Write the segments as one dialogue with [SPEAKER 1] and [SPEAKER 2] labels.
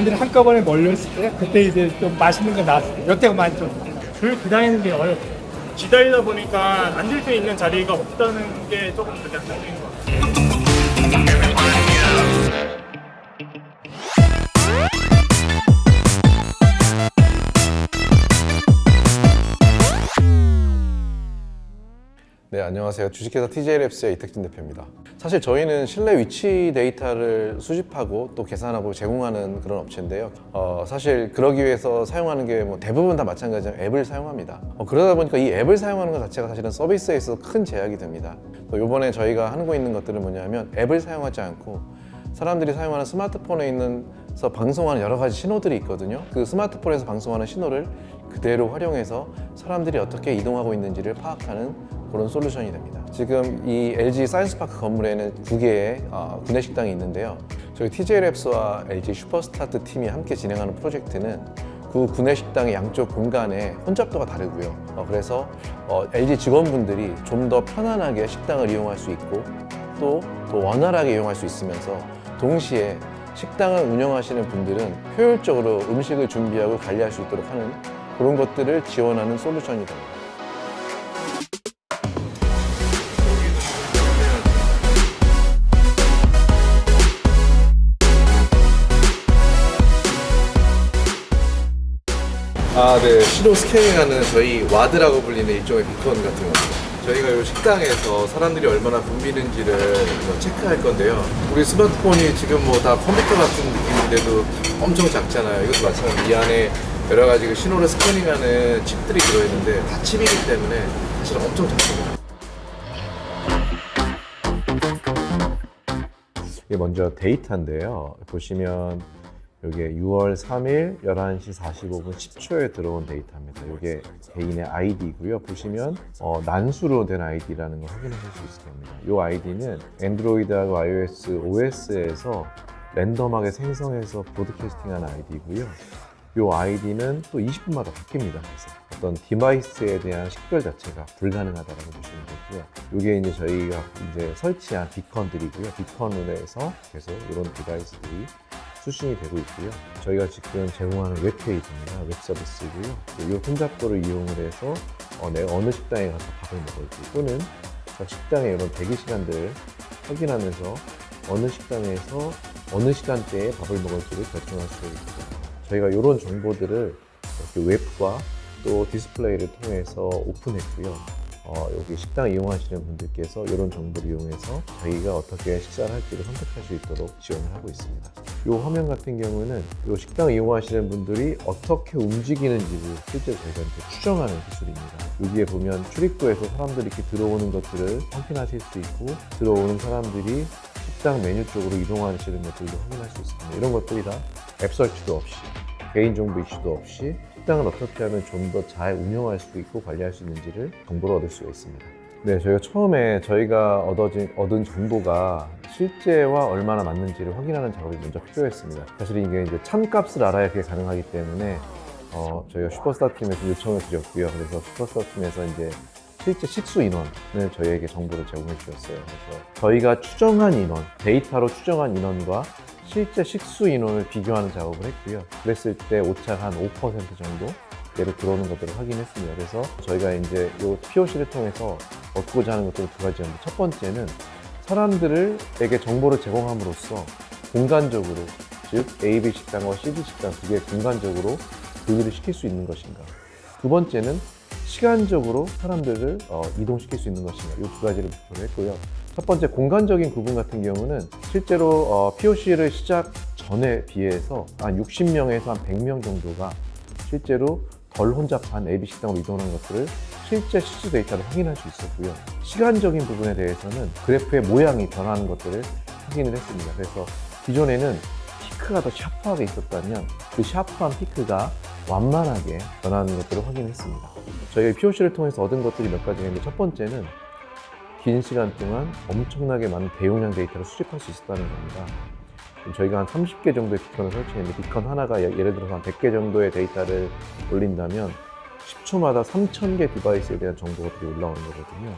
[SPEAKER 1] 직원들이 한꺼번에 몰렸을 때 그때 이제 좀 맛있는 거 나왔을 때 이때가 많이 좀줄 기다리는 게 어렵고 기다리다 보니까 앉을 수 있는 자리가 없다는 게 조금 그냥 장점인 것 같아요.
[SPEAKER 2] 안녕하세요. 주식회사 TJ랩스의 이택진 대표입니다. 사실 저희는 실내 위치 데이터를 수집하고 또 계산하고 제공하는 그런 업체인데요. 어, 사실 그러기 위해서 사용하는 게 뭐 대부분 다 마찬가지로 앱을 사용합니다. 어, 그러다 보니까 이 앱을 사용하는 것 자체가 사실은 서비스에 있어서 큰 제약이 됩니다. 또 이번에 저희가 하고 있는 것들은 뭐냐면 앱을 사용하지 않고 사람들이 사용하는 스마트폰에 있는 서 방송하는 여러 가지 신호들이 있거든요. 그 스마트폰에서 방송하는 신호를 그대로 활용해서 사람들이 어떻게 이동하고 있는지를 파악하는 그런 솔루션이 됩니다. 지금 이 LG 사이언스파크 건물에는 두 개의 어, 구내식당이 있는데요. 저희 TJ랩스와 LG 슈퍼스타트 팀이 함께 진행하는 프로젝트는 그 구내식당의 양쪽 공간의 혼잡도가 다르고요. 어, 그래서 어, LG 직원분들이 좀 더 편안하게 식당을 이용할 수 있고 또, 또 원활하게 이용할 수 있으면서 동시에 식당을 운영하시는 분들은 효율적으로 음식을 준비하고 관리할 수 있도록 하는 그런 것들을 지원하는 솔루션이 됩니다. 아, 네. 신호 스캐닝하는 저희 와드라고 불리는 일종의 비컨 같은 겁니다. 저희가 이 식당에서 사람들이 얼마나 붐비는지를 뭐 체크할 건데요. 우리 스마트폰이 지금 뭐 다 컴퓨터 같은 느낌인데도 엄청 작잖아요. 이것도 마찬가지. 이 안에 여러 가지 그 신호를 스캐닝하는 칩들이 들어있는데 다 칩이기 때문에 사실 엄청 작습니다. 이게 먼저 데이터인데요. 보시면 이게 6월 3일 11시 45분 10초에 들어온 데이터입니다. 이게 개인의 아이디고요. 보시면 어, 난수로 된 아이디라는 걸 확인하실 수 있을 겁니다. 이 아이디는 안드로이드하고 iOS OS에서 랜덤하게 생성해서 브로드캐스팅하는 아이디고요. 이 아이디는 또 20분마다 바뀝니다. 그래서 어떤 디바이스에 대한 식별 자체가 불가능하다고 보시면 되고요. 이게 이제 저희가 이제 설치한 비컨들이고요. 비컨으로 해서 계속 이런 디바이스들이 수신이 되고 있고요. 저희가 지금 제공하는 웹페이지입니다. 웹 서비스고요. 이 혼잡도를 이용을 해서 어, 내가 어느 식당에 가서 밥을 먹을지 또는 저 식당의 이런 대기 시간들을 확인하면서 어느 식당에서 어느 시간대에 밥을 먹을지를 결정할 수 있습니다. 저희가 이런 정보들을 이렇게 웹과 또 디스플레이를 통해서 오픈했고요. 어, 여기 식당 이용하시는 분들께서 이런 정보를 이용해서 자기가 어떻게 식사를 할지를 선택할 수 있도록 지원을 하고 있습니다. 이 화면 같은 경우는 이 식당 이용하시는 분들이 어떻게 움직이는지를 실제 저희가 이제 추정하는 기술입니다. 여기에 보면 출입구에서 사람들이 이렇게 들어오는 것들을 확인하실 수 있고 들어오는 사람들이 식당 메뉴 쪽으로 이동하시는 것들도 확인할 수 있습니다. 이런 것들이 다 앱 설치도 없이 개인정보 이슈도 없이 식당을 어떻게 하면 좀 더 잘 운영할 수 있고 관리할 수 있는지를 정보를 얻을 수가 있습니다. 네, 저희가 처음에 저희가 얻어진, 얻은 정보가 실제와 얼마나 맞는지를 확인하는 작업이 먼저 필요했습니다. 사실 이게 이제 참값을 알아야 그게 가능하기 때문에 어, 저희가 슈퍼스타 팀에서 요청을 드렸고요. 그래서 슈퍼스타 팀에서 이제 실제 식수 인원을 저희에게 정보를 제공해 주셨어요. 그래서 저희가 추정한 인원, 데이터로 추정한 인원과 실제 식수 인원을 비교하는 작업을 했고요. 그랬을 때 오차가 한 5% 정도 대로 들어오는 것들을 확인했습니다. 그래서 저희가 이제 이 POC를 통해서 얻고자 하는 것들은 두 가지였는데 첫 번째는 사람들에게 정보를 제공함으로써 공간적으로 즉 AB 식당과 CD 식당 두 개 공간적으로 분리를 시킬 수 있는 것인가. 두 번째는 시간적으로 사람들을 어, 이동시킬 수 있는 것인가. 이 두 가지를 목표로 했고요. 첫 번째 공간적인 부분 같은 경우는 실제로 어, POC를 시작 전에 비해서 한 60명에서 한 100명 정도가 실제로 덜 혼잡한 AB 식당으로 이동하는 것들을 실제 실수 데이터를 확인할 수 있었고요. 시간적인 부분에 대해서는 그래프의 모양이 변하는 것들을 확인을 했습니다. 그래서 기존에는 피크가 더 샤프하게 있었다면 그 샤프한 피크가 완만하게 변하는 것들을 확인했습니다. 저희 POC를 통해서 얻은 것들이 몇 가지가 있는데 첫 번째는 긴 시간 동안 엄청나게 많은 대용량 데이터를 수집할 수 있었다는 겁니다. 저희가 한 30개 정도의 비컨을 설치했는데 비컨 하나가 예- 예를 들어서 한 100개 정도의 데이터를 올린다면 10초마다 3,000개 디바이스에 대한 정보들이 올라오는 거거든요.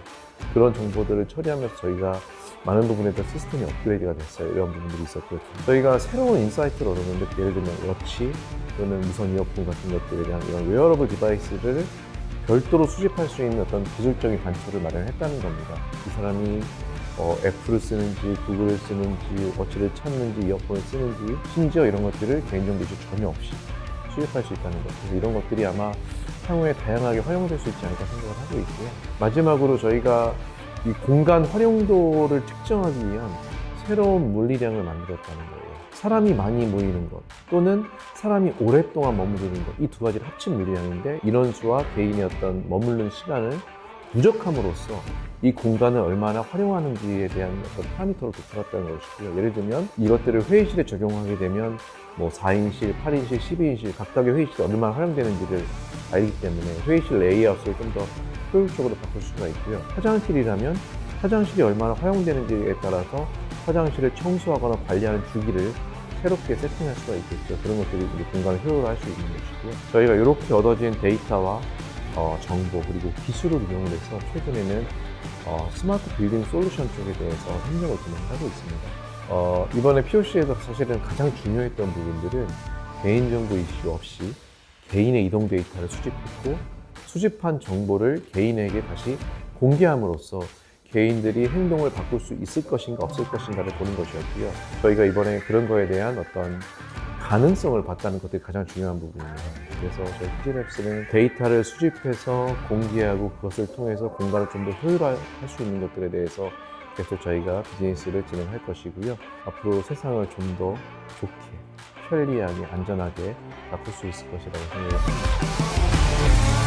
[SPEAKER 2] 그런 정보들을 처리하면서 저희가 많은 부분에서 시스템이 업그레이드가 됐어요. 이런 부분들이 있었고요. 저희가 새로운 인사이트를 얻었는데 예를 들면 워치 또는 무선 이어폰 같은 것들에 대한 이런 웨어러블 디바이스를 별도로 수집할 수 있는 어떤 기술적인 관철을 마련했다는 겁니다. 이 사람이 어, 애플을 쓰는지 구글을 쓰는지 워치를 찾는지 이어폰을 쓰는지 심지어 이런 것들을 개인정보 이슈 전혀 없이 수집할 수 있다는 것. 그래서 이런 것들이 아마 향후에 다양하게 활용될 수 있지 않을까 생각을 하고 있고요. 마지막으로 저희가 이 공간 활용도를 측정하기 위한 새로운 물리량을 만들었다는 거예요. 사람이 많이 모이는 것 또는 사람이 오랫동안 머무르는 것 이 두 가지를 합친 물리량인데 인원수와 개인의 어떤 머무르는 시간을 부족함으로써 이 공간을 얼마나 활용하는지에 대한 어떤 파라미터를 도출했다는 것이고요. 예를 들면 이것들을 회의실에 적용하게 되면 뭐 4인실, 8인실, 12인실 각각의 회의실이 얼마나 활용되는지를 알기 때문에 회의실 레이아웃을 좀 더 효율적으로 바꿀 수가 있고요. 화장실이라면 화장실이 얼마나 활용되는지에 따라서 화장실을 청소하거나 관리하는 주기를 새롭게 세팅할 수가 있겠죠. 그런 것들이 이제 공간을 효율화 할 수 있는 것이고요. 저희가 이렇게 얻어진 데이터와 어, 정보 그리고 기술을 이용을 해서 최근에는 어, 스마트 빌딩 솔루션 쪽에 대해서 협력을 진행하고 있습니다. 어, 이번에 POC에서 사실은 가장 중요했던 부분들은 개인정보 이슈 없이 개인의 이동 데이터를 수집했고 수집한 정보를 개인에게 다시 공개함으로써 개인들이 행동을 바꿀 수 있을 것인가 없을 것인가를 보는 것이었고요. 저희가 이번에 그런 거에 대한 어떤 가능성을 봤다는 것들이 가장 중요한 부분입니다. 그래서 저희 피지랩스는 데이터를 수집해서 공개하고 그것을 통해서 공간을 좀 더 효율화할 수 있는 것들에 대해서 계속 저희가 비즈니스를 진행할 것이고요. 앞으로 세상을 좀 더 좋게, 편리하게, 안전하게 바꿀 수 있을 것이라고 생각합니다.